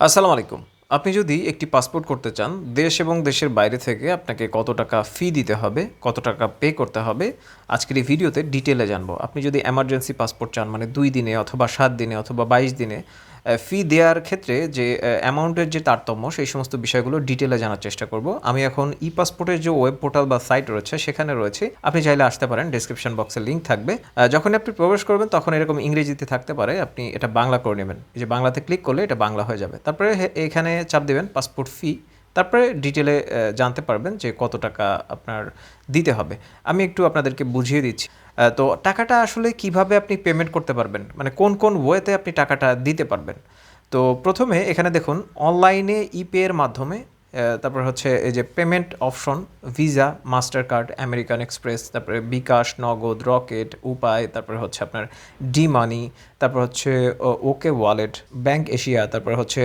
আসসালামু আলাইকুম। আপনি যদি একটি পাসপোর্ট করতে চান, দেশ এবং দেশের বাইরে থেকে আপনাকে কত টাকা ফি দিতে হবে, কত টাকা পে করতে হবে, আজকের এই ভিডিওতে ডিটেলে জানব। আপনি যদি এমার্জেন্সি পাসপোর্ট চান মানে দুই দিনে অথবা সাত দিনে অথবা বাইশ দিনে ফি দেওয়ার ক্ষেত্রে যে অ্যামাউন্টের যে তারতম্য, সেই সমস্ত বিষয়গুলো ডিটেলে জানার চেষ্টা করব। আমি এখন ই পাসপোর্টের যে ওয়েব পোর্টাল বা সাইট রয়েছে, সেখানে রয়েছে। আপনি চাইলে আসতে পারেন ডিসক্রিপশন বক্সে লিঙ্ক থাকবে। যখন আপনি প্রবেশ করবেন, তখন এরকম ইংরেজিতে থাকতে পারে, আপনি এটা বাংলা করে নেবেন। যে বাংলাতে ক্লিক করলে এটা বাংলা হয়ে যাবে। তারপরে এখানে চাপ দেবেন পাসপোর্ট ফি তারপরে ডিটেলে জানতে পারবেন যে কত টাকা আপনার দিতে হবে। আমি একটু আপনাদেরকে বুঝিয়ে দিচ্ছি। তো টাকাটা আসলে কীভাবে আপনি পেমেন্ট করতে পারবেন? মানে কোন কোন ওয়েতে আপনি টাকাটা দিতে পারবেন? তো প্রথমে এখানে দেখুন অনলাইনে ইপে এর মাধ্যমে তারপর হচ্ছে এই যে payment option visa master card American express তারপরে বিকাশ, নগদ, রকেট, উপায়, তারপরে হচ্ছে আপনার ডি মানি তারপর হচ্ছে ওকে ওয়ালেট ব্যাংক এশিয়া তারপর হচ্ছে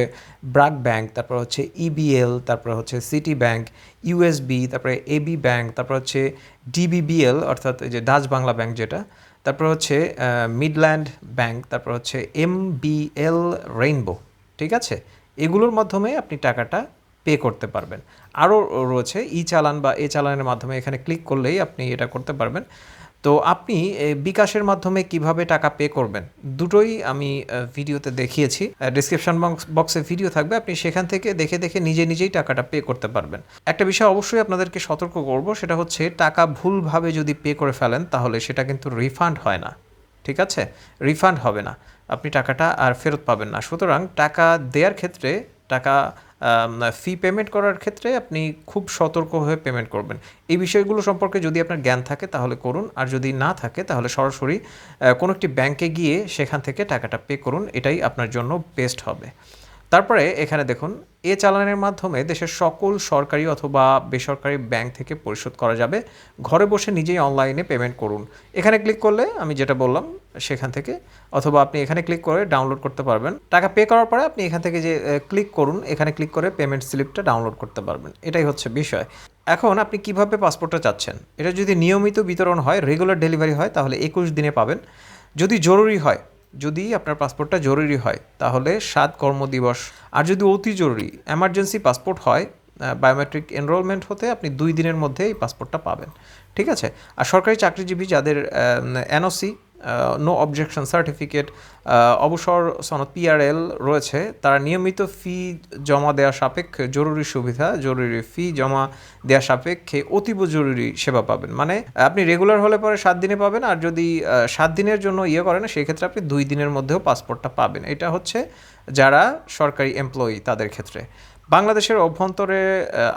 ব্রাক ব্যাংক তারপর হচ্ছে ইবিএল তারপর হচ্ছে সিটি ব্যাংক ইউএসবি তারপরে এবি ব্যাংক তারপর হচ্ছে ডিবিবিএল অর্থাৎ এই যে ডাচ বাংলা ব্যাংক যেটা, তারপর হচ্ছে মিডল্যান্ড ব্যাংক তারপর হচ্ছে এমবিএল রেইনবো ঠিক আছে? এগুলোর মাধ্যমে আপনি টাকাটা পে করতে পারবেন। আরও রয়েছে ই চালান বা এ চালানের মাধ্যমে এখানে ক্লিক করলেই আপনি এটা করতে পারবেন। তো আপনি বিকাশের মাধ্যমে কীভাবে টাকা পে করবেন? দুটোই আমি ভিডিওতে দেখিয়েছি। ডিসক্রিপশন বক্সে ভিডিও থাকবে। আপনি সেখান থেকে দেখে দেখে নিজে, নিজেই টাকাটা পে করতে পারবেন। একটা বিষয় অবশ্যই আপনাদেরকে সতর্ক করব, সেটা হচ্ছে টাকা ভুলভাবে যদি পে করে ফেলেন, তাহলে সেটা কিন্তু রিফান্ড হয় না। ঠিক আছে? রিফান্ড হবে না। আপনি টাকাটা আর ফেরত পাবেন না। সুতরাং টাকা দেওয়ার ক্ষেত্রে টাকা ফি পেমেন্ট করার ক্ষেত্রে আপনি খুব সতর্ক হয়ে পেমেন্ট করবেন। এই বিষয়গুলো সম্পর্কে যদি আপনার জ্ঞান থাকে তাহলে করুন, আর যদি না থাকে তাহলে সরাসরি কোনো একটি ব্যাংকে গিয়ে সেখান থেকে টাকাটা পে করুন, এটাই আপনার জন্য বেস্ট হবে। তারপরে এখানে দেখুন, এ চালানের মাধ্যমে দেশের সকল সরকারি অথবা বেসরকারি ব্যাংক থেকে পরিশোধ করা যাবে। ঘরে বসে নিজেই অনলাইনে পেমেন্ট করুন। এখানে ক্লিক করলে, আমি যেটা বললাম সেখান থেকে, অথবা আপনি এখানে ক্লিক করে ডাউনলোড করতে পারবেন। টাকা পে করার পরে আপনি এখান থেকে যে ক্লিক করুন, এখানে ক্লিক করে পেমেন্ট স্লিপটা ডাউনলোড করতে পারবেন। এটাই হচ্ছে বিষয়। এখন আপনি কীভাবে পাসপোর্টটা চাচ্ছেন? এটা যদি নিয়মিত বিতরণ হয় রেগুলার ডেলিভারি হয়, তাহলে একুশ দিনে পাবেন। যদি জরুরি হয় যদি আপনার পাসপোর্টটা জরুরি হয়, তাহলে সাত কর্মদিবস। আর যদি অতি জরুরি এমার্জেন্সি পাসপোর্ট হয় বায়োমেট্রিক এনরোলমেন্ট হতে আপনি দুই দিনের মধ্যে এই পাসপোর্টটা পাবেন। ঠিক আছে? আর সরকারি চাকরিজীবী যাদের এনওসি নো অবজেকশন সার্টিফিকেট অবসর সনদ পিআরএল রয়েছে। তারা নিয়মিত ফি জমা দেওয়া সাপেক্ষে জরুরি সুবিধা, জরুরি ফি জমা দেওয়া সাপেক্ষে অতীব জরুরি সেবা পাবেন। মানে আপনি রেগুলার হলে পরে সাত দিনে পাবেন আর যদি সাত দিনের জন্য ইয়ে করেন, সেক্ষেত্রে আপনি দুই দিনের মধ্যেও পাসপোর্টটা পাবেন। এটা হচ্ছে যারা সরকারি এমপ্লয়ি তাদের ক্ষেত্রে। বাংলাদেশের অভ্যন্তরে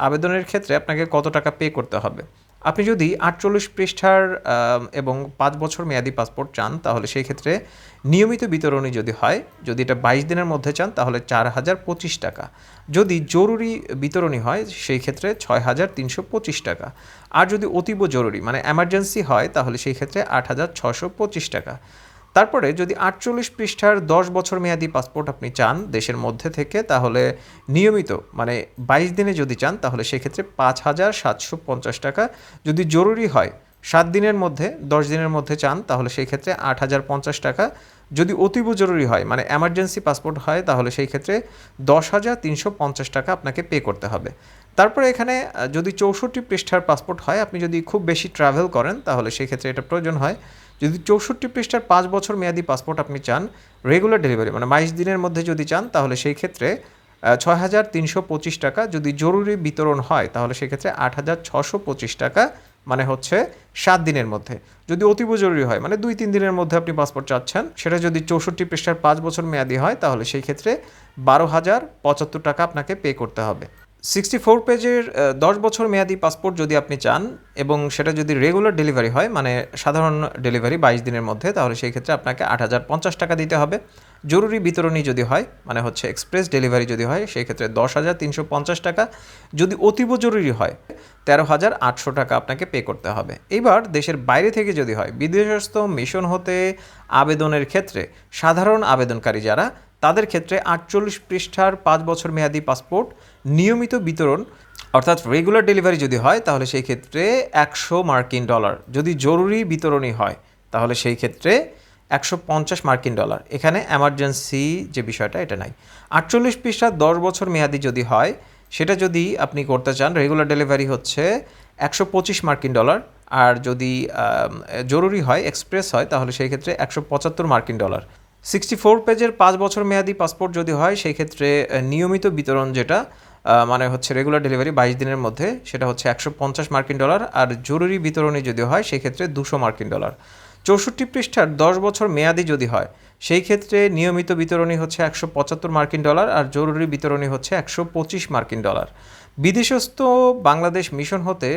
আবেদনের ক্ষেত্রে আপনাকে কত টাকা পে করতে হবে? আপনি যদি আটচল্লিশ পৃষ্ঠার এবং পাঁচ বছর মেয়াদি পাসপোর্ট চান, তাহলে সেই ক্ষেত্রে নিয়মিত বিতরণী যদি হয়, যদি এটা বাইশ দিনের মধ্যে চান, তাহলে চার হাজার পঁচিশ টাকা। যদি জরুরি বিতরণী হয়, সেই ক্ষেত্রে ছয় হাজার তিনশো পঁচিশ টাকা। আর যদি অতীব জরুরি মানে এমার্জেন্সি হয়, তাহলে সেই ক্ষেত্রে আট হাজার ছশো পঁচিশ টাকা। তারপরে যদি আটচল্লিশ পৃষ্ঠার দশ বছর মেয়াদি পাসপোর্ট আপনি চান দেশের মধ্যে থেকে, তাহলে নিয়মিত মানে বাইশ দিনে যদি চান, তাহলে সেক্ষেত্রে পাঁচ হাজার সাতশো পঞ্চাশ টাকা। যদি জরুরি হয়, সাত দিনের মধ্যে, দশ দিনের মধ্যে চান, তাহলে সেই ক্ষেত্রে আট হাজার পঞ্চাশ টাকা। যদি অতীব জরুরি হয় মানে এমার্জেন্সি পাসপোর্ট হয়, তাহলে সেই ক্ষেত্রে দশ হাজার তিনশো পঞ্চাশ টাকা আপনাকে পে করতে হবে। তারপরে এখানে, যদি চৌষট্টি পৃষ্ঠার পাসপোর্ট হয়, আপনি যদি খুব বেশি ট্রাভেল করেন, তাহলে সেই ক্ষেত্রে এটা প্রয়োজন হয় যদি চৌষট্টি পৃষ্ঠার পাঁচ বছর মেয়াদি পাসপোর্ট আপনি চান রেগুলার ডেলিভারি মানে বাইশ দিনের মধ্যে যদি চান, তাহলে সেই ক্ষেত্রে ছয় হাজার তিনশো পঁচিশ টাকা যদি জরুরি বিতরণ হয়, তাহলে সেক্ষেত্রে আট হাজার ছশো পঁচিশ টাকা মানে হচ্ছে সাত দিনের মধ্যে। যদি অতীব জরুরি হয় মানে দুই তিন দিনের মধ্যে আপনি পাসপোর্ট চাচ্ছেন, সেটা যদি চৌষট্টি পৃষ্ঠার পাঁচ বছর মেয়াদি হয়, তাহলে সেই ক্ষেত্রে বারো হাজার পঁচাত্তর টাকা আপনাকে পে করতে হবে। সিক্সটি ফোর পেজের দশ বছর মেয়াদি পাসপোর্ট যদি আপনি চান এবং সেটা যদি রেগুলার ডেলিভারি হয় মানে সাধারণ ডেলিভারি বাইশ দিনের মধ্যে, তাহলে সেই ক্ষেত্রে আপনাকে আট হাজার পঞ্চাশ টাকা দিতে হবে। জরুরি বিতরণী যদি হয় মানে হচ্ছে এক্সপ্রেস ডেলিভারি যদি হয়, সেই ক্ষেত্রে দশ হাজার তিনশো পঞ্চাশ টাকা। যদি অতীব জরুরি হয়, তেরো হাজার আটশো টাকা আপনাকে পে করতে হবে। এবার দেশের বাইরে থেকে যদি হয়, বিদেশস্থ মিশন হতে আবেদনের ক্ষেত্রে সাধারণ আবেদনকারী যারা তাদের ক্ষেত্রে আটচল্লিশ পৃষ্ঠার পাঁচ বছর মেয়াদি পাসপোর্ট, নিয়মিত বিতরণ, অর্থাৎ রেগুলার ডেলিভারি যদি হয়, তাহলে সেই ক্ষেত্রে একশো মার্কিন ডলার। যদি জরুরি বিতরণই হয়, তাহলে সেই ক্ষেত্রে একশো পঞ্চাশ মার্কিন ডলার। এখানে এমার্জেন্সি যে বিষয়টা, এটা নাই। আটচল্লিশ পৃষ্ঠা দশ বছর মেয়াদি যদি হয়, সেটা যদি আপনি করতে চান রেগুলার ডেলিভারি হচ্ছে একশো পঁচিশ মার্কিন ডলার। আর যদি জরুরি হয় এক্সপ্রেস হয়, তাহলে সেই ক্ষেত্রে একশো পঁচাত্তর মার্কিন ডলার। সিক্সটি ফোর পেজের পাঁচ বছর মেয়াদি পাসপোর্ট যদি হয় সেই ক্ষেত্রে নিয়মিত বিতরণ যেটা মানে হচ্ছে রেগুলার ডেলিভারি বাইশ দিনের মধ্যে, সেটা হচ্ছে একশো পঞ্চাশ মার্কিন ডলার, আর জরুরি বিতরণী যদি হয়, সেক্ষেত্রে দুশো মার্কিন ডলার। চৌষট্টি পৃষ্ঠার দশ বছর মেয়াদি যদি হয়, সেই ক্ষেত্রে নিয়মিত বিতরণী হচ্ছে একশো পঁচাত্তর মার্কিন ডলার আর জরুরি বিতরণী হচ্ছে একশো পঁচিশ মার্কিন ডলার। বিদেশস্থ বাংলাদেশ মিশন হতে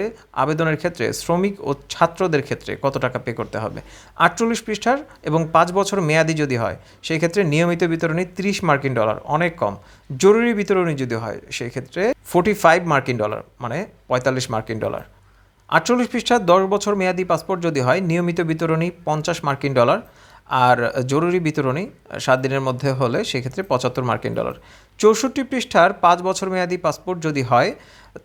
আবেদনের ক্ষেত্রে শ্রমিক ও ছাত্রদের ক্ষেত্রে কত টাকা পে করতে হবে? আটচল্লিশ পৃষ্ঠার এবং পাঁচ বছর মেয়াদি যদি হয়, সেই ক্ষেত্রে নিয়মিত বিতরণী ত্রিশ মার্কিন ডলার, অনেক কম। জরুরি বিতরণী যদি হয়, সেই ক্ষেত্রে ফোর্টি ফাইভ মার্কিন ডলার মানে পঁয়তাল্লিশ মার্কিন ডলার। আটচল্লিশ পৃষ্ঠার দশ বছর মেয়াদি পাসপোর্ট যদি হয়, নিয়মিত বিতরণী পঞ্চাশ মার্কিন ডলার আর জরুরি বিতরণী সাত দিনের মধ্যে হলে সেক্ষেত্রে পঁচাত্তর মার্কিন ডলার। চৌষট্টি পৃষ্ঠার পাঁচ বছর মেয়াদি পাসপোর্ট যদি হয়,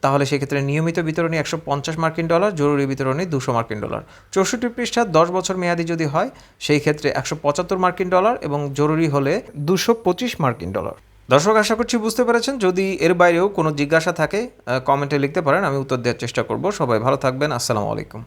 তাহলে সেক্ষেত্রে নিয়মিত বিতরণী একশো পঞ্চাশ মার্কিন ডলার, জরুরি বিতরণী দুশো মার্কিন ডলার। চৌষট্টি পৃষ্ঠার দশ বছর মেয়াদি যদি হয়, সেই ক্ষেত্রে একশো পঁচাত্তর মার্কিন ডলার এবং জরুরি হলে দুশো পঁচিশ মার্কিন ডলার। দর্শক, আশা করছি বুঝতে পেরেছেন। যদি এর বাইরেও কোনো জিজ্ঞাসা থাকে কমেন্টে লিখতে পারেন, আমি উত্তর দেওয়ার চেষ্টা করব। সবাই ভালো থাকবেন। আসসালামু আলাইকুম।